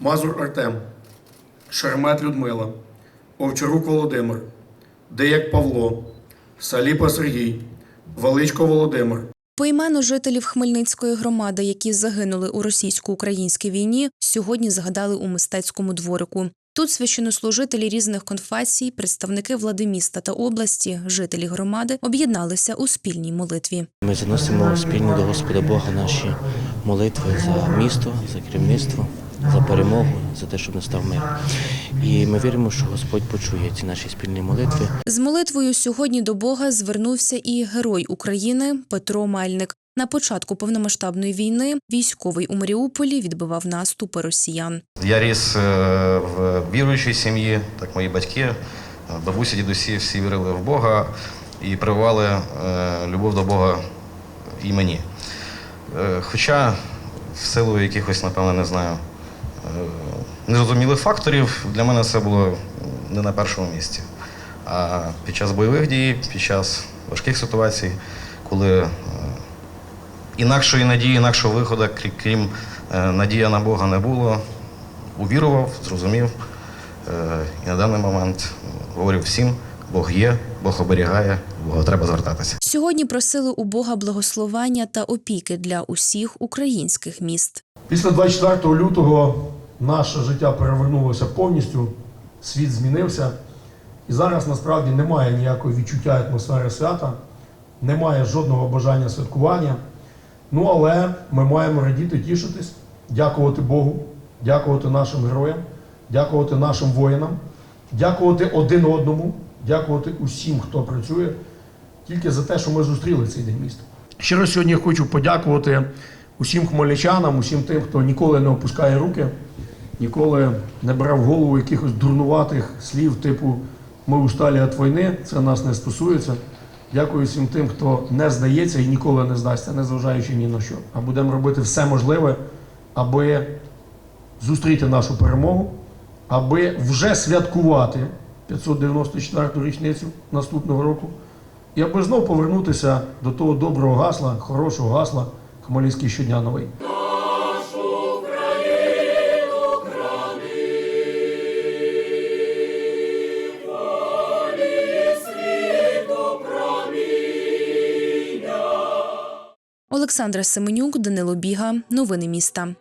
Мазур Артем, Шермет Людмила, Овчарук Володимир, Деяк Павло, Саліпа Сергій, Величко Володимир, Поіменно жителів Хмельницької громади, які загинули у російсько-українській війні, сьогодні згадали у мистецькому дворику. Тут священнослужителі різних конфесій, представники влади міста та області, жителі громади об'єдналися у спільній молитві. Ми заносимо спільно до Господа Бога наші молитви за місто, за керівництво, за перемогу, за те, щоб настав мир. І ми віримо, що Господь почує ці наші спільні молитви. З молитвою сьогодні до Бога звернувся і герой України Петро Мельник. На початку повномасштабної війни військовий у Маріуполі відбивав наступи росіян. Я ріс е, в віруючій сім'ї, так мої батьки, е, бабусі, дідусі всі вірили в Бога і прививали е, любов до Бога і мені. Хоча в силу якихось, напевно, не знаю, незрозумілих факторів, для мене це було не на першому місці. А під час бойових дій, під час важких ситуацій, коли е, інакшої надії, інакшого виходу, крім е, надія на Бога, не було. Увірував, зрозумів. Е, І на даний момент говорю всім: Бог є, Бог оберігає, Бога треба звертатися. Сьогодні просили у Бога благословення та опіки для усіх українських міст. Після 24 лютого наше життя перевернулося повністю, світ змінився. І зараз насправді немає ніякого відчуття атмосфери свята, немає жодного бажання святкування. Ну але ми маємо радіти, тішитись, дякувати Богу, дякувати нашим героям, дякувати нашим воїнам, дякувати один одному, дякувати усім, хто працює, тільки за те, що ми зустріли цей день міста. Щиро сьогодні хочу подякувати усім хмельничанам, усім тим, хто ніколи не опускає руки, ніколи не бере в голову якихось дурнуватих слів, типу ми усталі від війни, це нас не стосується. Дякую всім тим, хто не здається і ніколи не здасться, незважаючи ні на що. А будемо робити все можливе, аби зустріти нашу перемогу, аби вже святкувати 594-ту річницю наступного року, і аби знов повернутися до того доброго гасла, хорошого гасла Хмельницький щодня новий. Олександра Семенюк, Данило Біга. Новини міста.